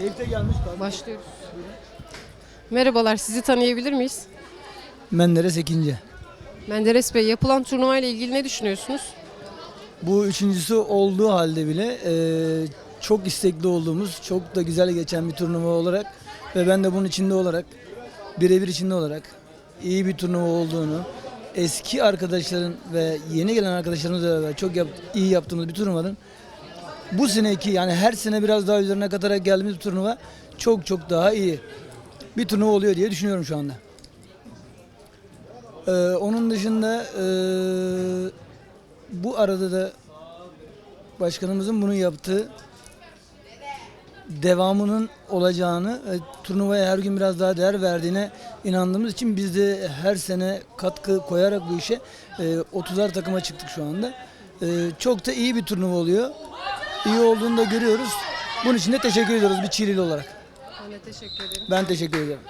Keyifte gelmiş. Başlıyoruz. Merhabalar, sizi tanıyabilir miyiz? Menderes ikinci. Menderes Bey, yapılan turnuva ile ilgili ne düşünüyorsunuz? Bu üçüncüsü olduğu halde bile e, çok istekli olduğumuz, çok da güzel geçen bir turnuva olarak ve ben de bunun içinde olarak, birebir içinde olarak iyi bir turnuva olduğunu, eski arkadaşların ve yeni gelen arkadaşlarımızla beraber çok yap- iyi yaptığımız bir turnuvanın bu seneki yani her sene biraz daha üzerine katarak geldiğimiz bir turnuva çok çok daha iyi bir turnuva oluyor diye düşünüyorum şu anda. Ee, onun dışında ee, bu arada da başkanımızın bunu yaptığı devamının olacağını, e, turnuvaya her gün biraz daha değer verdiğine inandığımız için biz de her sene katkı koyarak bu işe e, 30'ar takıma çıktık şu anda. E, çok da iyi bir turnuva oluyor. İyi olduğunu da görüyoruz. Bunun için de teşekkür ediyoruz bir Çiğlili olarak. Ben de teşekkür ederim. Ben teşekkür ederim.